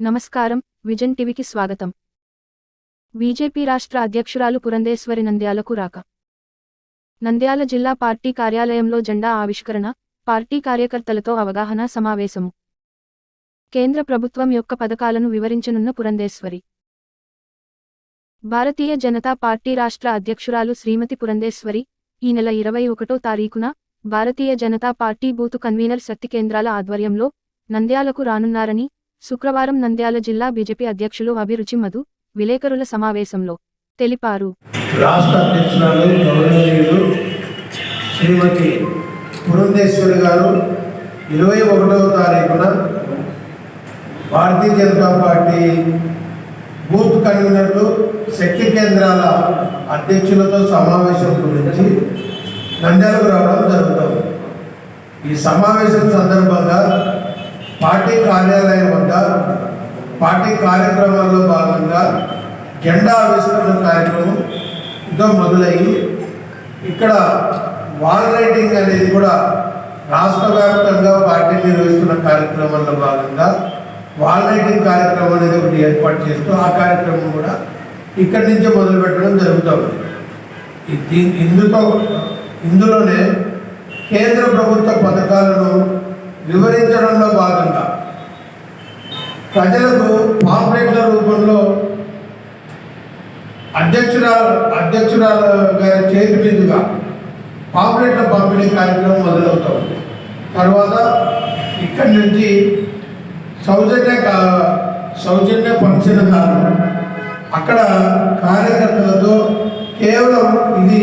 నమస్కారం విజన్ టీవీకి స్వాగతం. బీజేపీ రాష్ట్ర అధ్యక్షురాలు పురంధేశ్వరి నంద్యాలకు రాక. నంద్యాల జిల్లా పార్టీ కార్యాలయంలో జెండా ఆవిష్కరణ పార్టీ కార్యకర్తలతో అవగాహన సమావేశము. కేంద్ర ప్రభుత్వం యొక్క పథకాలను వివరించనున్న పురంధేశ్వరి. భారతీయ జనతా పార్టీ రాష్ట్ర అధ్యక్షురాలు శ్రీమతి పురంధేశ్వరి ఈ నెల ఇరవై ఒకటో తారీఖున Bharatiya Janata party booth convener శక్తి కేంద్రాల ఆధ్వర్యంలో నంద్యాలకు రానున్నారని శుక్రవారం నంద్యాల జిల్లా బీజేపీ అధ్యక్షులు అభిరుచి మధు విలేకరుల సమావేశంలో తెలిపారు. రాష్ట్ర అధ్యక్షురాలు శ్రీమతి పురంధేశ్వరి గారు ఇరవై ఒకటవ తారీఖున భారతీయ జనతా పార్టీ బూత్ కన్వీనర్లు శక్తి కేంద్రాల అధ్యక్షులతో సమావేశం గురించి నంద్యాలకు రావడం జరుగుతుంది ఈ సమావేశం సందర్భంగా పార్టీ కార్యాలయం వద్ద పార్టీ కార్యక్రమాల్లో భాగంగా జెండా ఆవిష్కరణ కార్యక్రమం ఇంకా మొదలయ్యి ఇక్కడ వాల్ రైటింగ్ అనేది కూడా రాష్ట్ర వ్యాప్తంగా పార్టీ నిర్వహిస్తున్న కార్యక్రమంలో భాగంగా వాల్ రైటింగ్ కార్యక్రమం అనేది ఒకటి ఏర్పాటు చేస్తూ ఆ కార్యక్రమం కూడా ఇక్కడి నుంచే మొదలు పెట్టడం జరుగుతుంది ఇందుతో ఇందులోనే కేంద్ర ప్రభుత్వ పథకాలను వివరించడంలో భాగంగా ప్రజలకు పాంప్లెట్ల రూపంలో అధ్యక్షురాలు అధ్యక్షురాలు గారి చేతి మీదుగా పాంప్లెట్ల పంపిణీ కార్యక్రమం మొదలవుతుంది. తర్వాత ఇక్కడి నుంచి సౌజన్య కా- సౌజన్య ఫంక్షన్ కారణం అక్కడ కార్యకర్తలతో కేవలం ఇది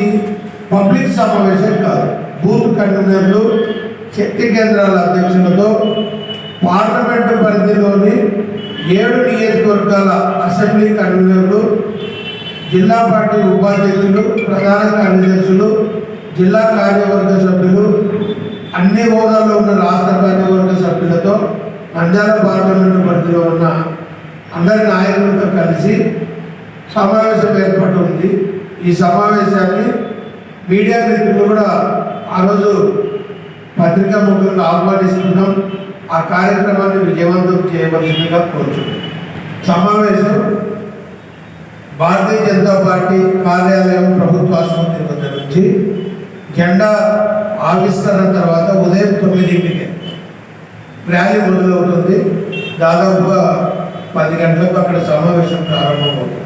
పబ్లిక్ సమావేశం కాదు. బూత్ కన్వీనర్లు శక్తి కేంద్రాల అధ్యక్షులతో పార్లమెంటు పరిధిలోని ఏడు నియోజకవర్గాల అసెంబ్లీ కన్వీనర్లు జిల్లా పార్టీ ఉపాధ్యక్షులు ప్రధాన కార్యదర్శులు జిల్లా కార్యవర్గ సభ్యులు అన్ని హోదాల్లో ఉన్న రాష్ట్ర కార్యవర్గ సభ్యులతో నంద్యాల పార్లమెంటు పరిధిలో ఉన్న అందరి నాయకులతో కలిసి సమావేశం ఏర్పడి ఉంది. ఈ సమావేశాన్ని మీడియా మిత్రులు కూడా ఆ రోజు పత్రికా ముగ్గురు ఆహ్వానిస్తున్నాం ఆ కార్యక్రమాన్ని విజయవంతం చేయవలసిందిగా కోరుచున్నాం. సమావేశం భారతీయ జనతా పార్టీ కార్యాలయం ప్రభుత్వ ఆసుపత్రి వద్ద నుంచి జెండా ఆవిష్కరణ తర్వాత ఉదయం తొమ్మిదింటికి ర్యాలీ మొదలవుతుంది. దాదాపుగా పది గంటలకు అక్కడ సమావేశం ప్రారంభమవుతుంది.